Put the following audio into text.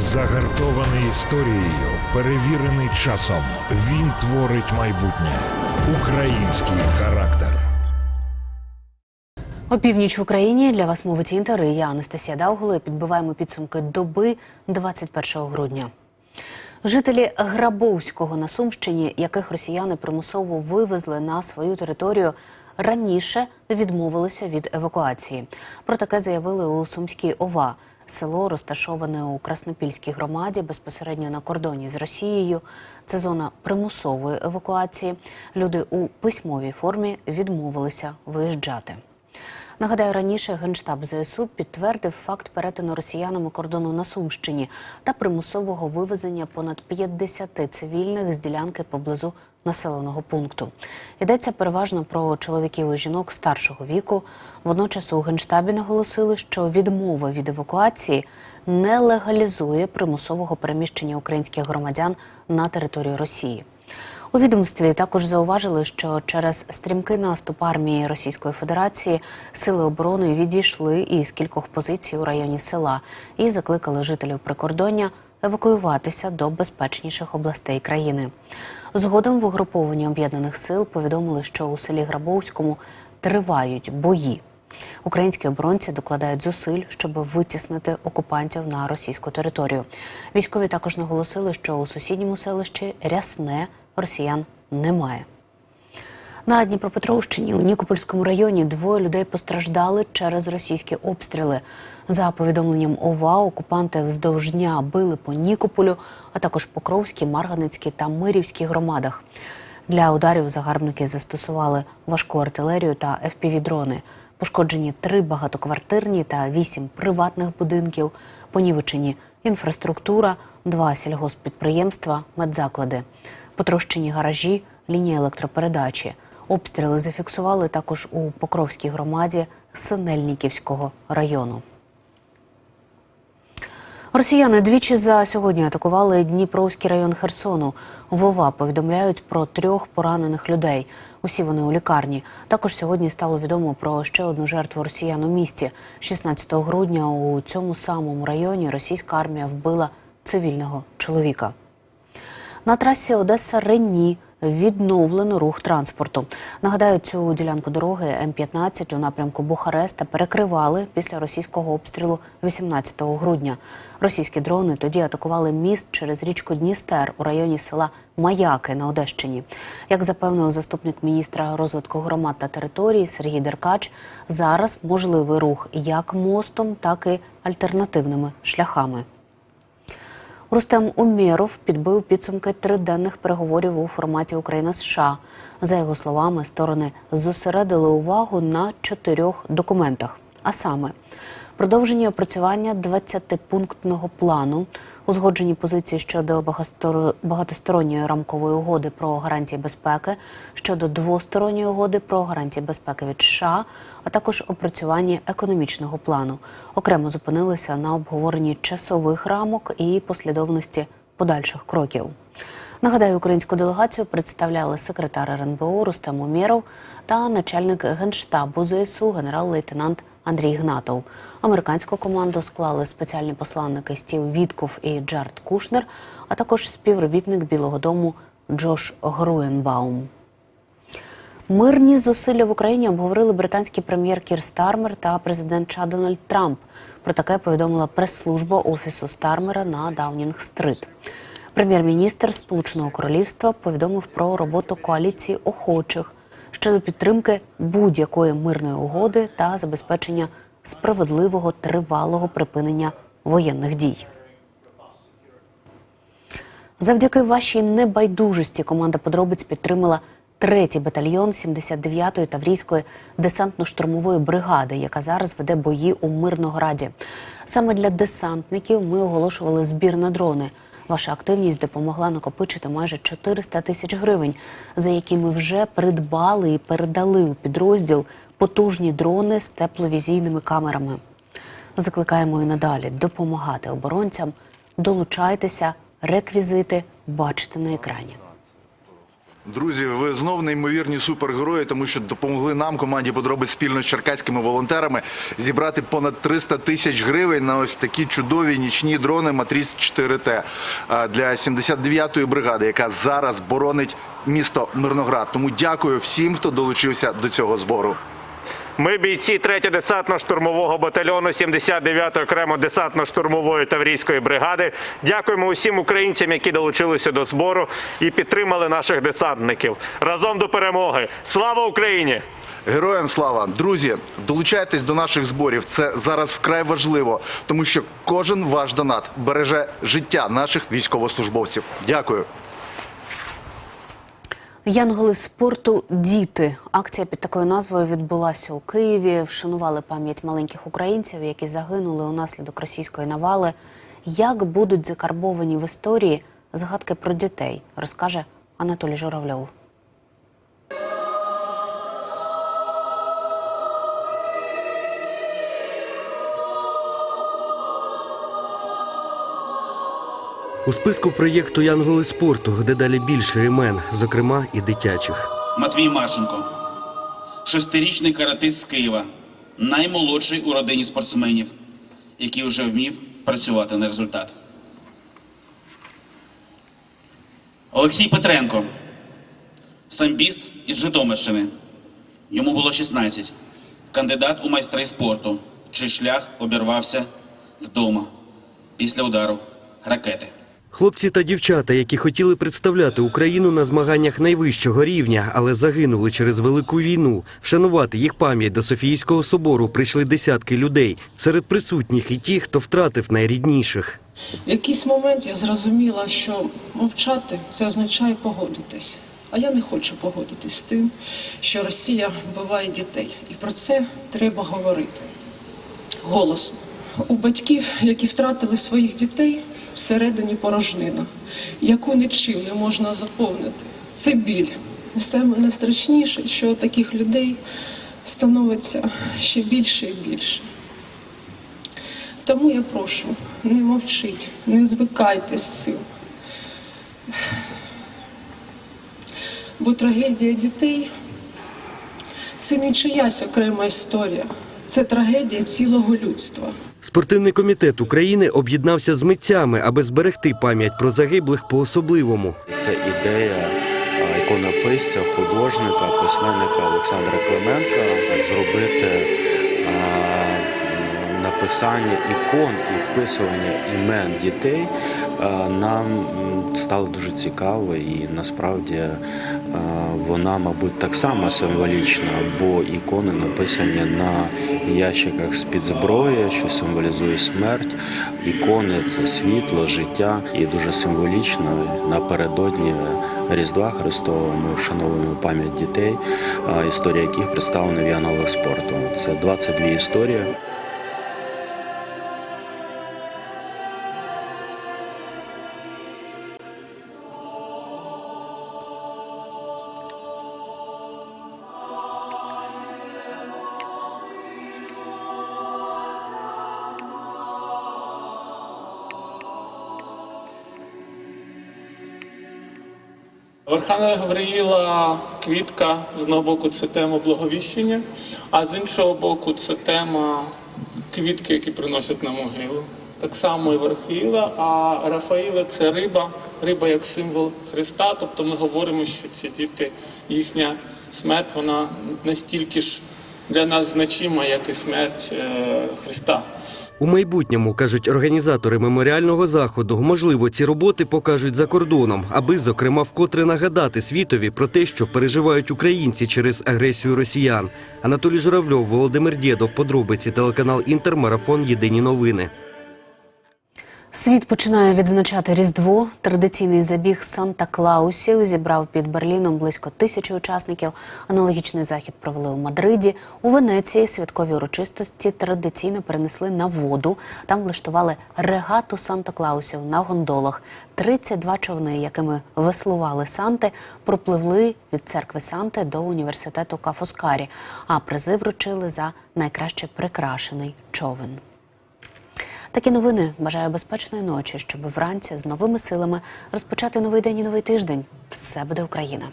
Загартований історією, перевірений часом. Він творить майбутнє. Український характер. Опівніч в Україні для вас мовить інтер. Я Анастасія Даугуло. Підбиваємо підсумки доби 21 грудня. Жителі Грабовського на Сумщині, яких росіяни примусово вивезли на свою територію, раніше відмовилися від евакуації. Про таке заявили у Сумській ОВА. Село розташоване у Краснопільській громаді безпосередньо на кордоні з Росією. Це зона примусової евакуації. Люди у письмовій формі відмовилися виїжджати. Нагадаю, раніше генштаб ЗСУ підтвердив факт перетину росіянами кордону на Сумщині та примусового вивезення понад 50 цивільних з ділянки поблизу населеного пункту. Йдеться переважно про чоловіків і жінок старшого віку. Водночас у генштабі наголосили, що відмова від евакуації не легалізує примусового переміщення українських громадян на територію Росії. У відомстві також зауважили, що через стрімкий наступ армії Російської Федерації сили оборони відійшли із кількох позицій у районі села і закликали жителів прикордоння евакуюватися до безпечніших областей країни. Згодом в угрупованні об'єднаних сил повідомили, що у селі Грабовському тривають бої. Українські оборонці докладають зусиль, щоб витіснити окупантів на російську територію. Військові також наголосили, що у сусідньому селищі Рясне росіян немає. На Дніпропетровщині у Нікопольському районі двоє людей постраждали через російські обстріли. За повідомленням ОВА, окупанти вздовж дня били по Нікополю, а також Покровській, Марганецькій та Мирівській громадах. Для ударів загарбники застосували важку артилерію та FPV-дрони. Пошкоджені три багатоквартирні та вісім приватних будинків, понівечені інфраструктура, два сільгосппідприємства, медзаклади, потрощені гаражі, лінії електропередачі. Обстріли зафіксували також у Покровській громаді Синельниківського району. Росіяни двічі за сьогодні атакували Дніпровський район Херсону. Вова повідомляють про трьох поранених людей. Усі вони у лікарні. Також сьогодні стало відомо про ще одну жертву росіян у місті. 16 грудня у цьому самому районі російська армія вбила цивільного чоловіка. На трасі Одеса Рені відновлено рух транспорту. Нагадаю, цю ділянку дороги М-15 у напрямку Бухареста перекривали після російського обстрілу 18 грудня. Російські дрони тоді атакували міст через річку Дністер у районі села Маяки на Одещині. Як запевнив заступник міністра розвитку громад та територій Сергій Деркач, зараз можливий рух як мостом, так і альтернативними шляхами. Рустем Умєров підбив підсумки триденних переговорів у форматі Україна США. За його словами, сторони зосередили увагу на чотирьох документах. А саме продовження опрацювання 20-пунктного плану, узгоджені позиції щодо багатостор- багатосторонньої рамкової угоди про гарантії безпеки, щодо двосторонньої угоди про гарантії безпеки від США, а також опрацювання економічного плану. Окремо зупинилися на обговоренні часових рамок і послідовності подальших кроків. Нагадаю, українську делегацію представляли секретар РНБО Рустем Умєров та начальник генштабу ЗСУ генерал-лейтенант Андрій Гнатов. Американську команду склали спеціальні посланники Стів Вітков і Джард Кушнер, а також співробітник Білого Дому Джош Груенбаум. Мирні зусилля в Україні обговорили британський прем'єр Кір Стармер та президент США Дональд Трамп. Про таке повідомила прес-служба офісу Стармера на Даунінг-стрит. Прем'єр-міністр Сполученого Королівства повідомив про роботу коаліції охочих щодо підтримки будь-якої мирної угоди та забезпечення справедливого тривалого припинення воєнних дій. Завдяки вашій небайдужості команда подробиць підтримала третій батальйон 79-ї Таврійської десантно-штурмової бригади, яка зараз веде бої у Мирнограді. Саме для десантників ми оголошували збір на дрони. Ваша активність допомогла накопичити майже 400 тисяч гривень, за які ми вже придбали і передали у підрозділ потужні дрони з тепловізійними камерами. Закликаємо і надалі допомагати оборонцям. Долучайтеся, реквізити бачите на екрані. Друзі, ви знов неймовірні супергерої, тому що допомогли нам, команді подробиць спільно з черкаськими волонтерами, зібрати понад 300 тисяч гривень на ось такі чудові нічні дрони Матріс 4Т для 79-ї бригади, яка зараз боронить місто Мирноград. Тому дякую всім, хто долучився до цього збору. Ми бійці 3-го десантно-штурмового батальйону 79-ї окремо десантно-штурмової таврійської бригади. Дякуємо усім українцям, які долучилися до збору і підтримали наших десантників. Разом до перемоги! Слава Україні! Героям слава! Друзі, долучайтесь до наших зборів. Це зараз вкрай важливо, тому що кожен ваш донат береже життя наших військовослужбовців. Дякую. Янголи спорту Діти. Акція під такою назвою відбулася у Києві. Вшанували пам'ять маленьких українців, які загинули унаслідок російської навали. Як будуть закарбовані в історії згадки про дітей, розкаже Анатолій Журавльов. У списку проєкту Янголи спорту дедалі більше імен, зокрема і дитячих. Матвій Марченко, шестирічний каратист з Києва, наймолодший у родині спортсменів, який вже вмів працювати на результат. Олексій Петренко, самбіст із Житомирщини. Йому було 16. Кандидат у майстри спорту, чий шлях обірвався вдома після удару ракети. Хлопці та дівчата, які хотіли представляти Україну на змаганнях найвищого рівня, але загинули через велику війну. Вшанувати їх пам'ять до Софійського собору прийшли десятки людей. Серед присутніх і ті, хто втратив найрідніших. В якийсь момент я зрозуміла, що мовчати це означає погодитись. А я не хочу погодитись з тим, що Росія вбиває дітей. І про це треба говорити голосно. У батьків, які втратили своїх дітей, всередині порожнина, яку нічим не можна заповнити. Це біль. Саме найстрашніше, що таких людей становиться ще більше і більше. Тому я прошу, не мовчіть, не звикайте з цим. Бо трагедія дітей це не чиясь окрема історія, це трагедія цілого людства. Спортивний комітет України об'єднався з митцями, аби зберегти пам'ять про загиблих по-особливому. Це ідея іконописця, художника, письменника Олександра Клименка зробити а, написання ікон і вписування імен дітей нам стало дуже цікаво, і насправді вона, мабуть, так само символічна, бо ікони написані на ящиках з-під зброї, що символізує смерть. Ікони це світло, життя, і дуже символічно напередодні Різдва Христового ми вшановуємо пам'ять дітей, історія яких представлена в Янголах спорту. Це 22 історії. В Архангела Гавриїла квітка з одного боку це тема благовіщення, а з іншого боку це тема квітки, які приносять на могилу. Так само і Верхіла, а Рафаїла це риба, риба як символ Христа. Тобто ми говоримо, що ці діти, їхня смерть, вона настільки ж для нас значима, як і смерть е, Христа. У майбутньому, кажуть організатори меморіального заходу, можливо, ці роботи покажуть за кордоном, аби, зокрема, вкотре нагадати світові про те, що переживають українці через агресію росіян. Анатолій Журавльов, Володимир Дєдов, подробиці, телеканал Інтермарафон. Єдині новини. Світ починає відзначати Різдво. Традиційний забіг Санта-Клаусів зібрав під Берліном близько тисячі учасників. Аналогічний захід провели у Мадриді. У Венеції святкові урочистості традиційно перенесли на воду. Там влаштували регату Санта-Клаусів на гондолах. 32 човни, якими веслували Санти, пропливли від церкви Санти до університету Кафоскарі, а призи вручили за найкраще прикрашений човен. Такі новини бажаю безпечної ночі, щоб вранці з новими силами розпочати новий день і новий тиждень. Все буде Україна.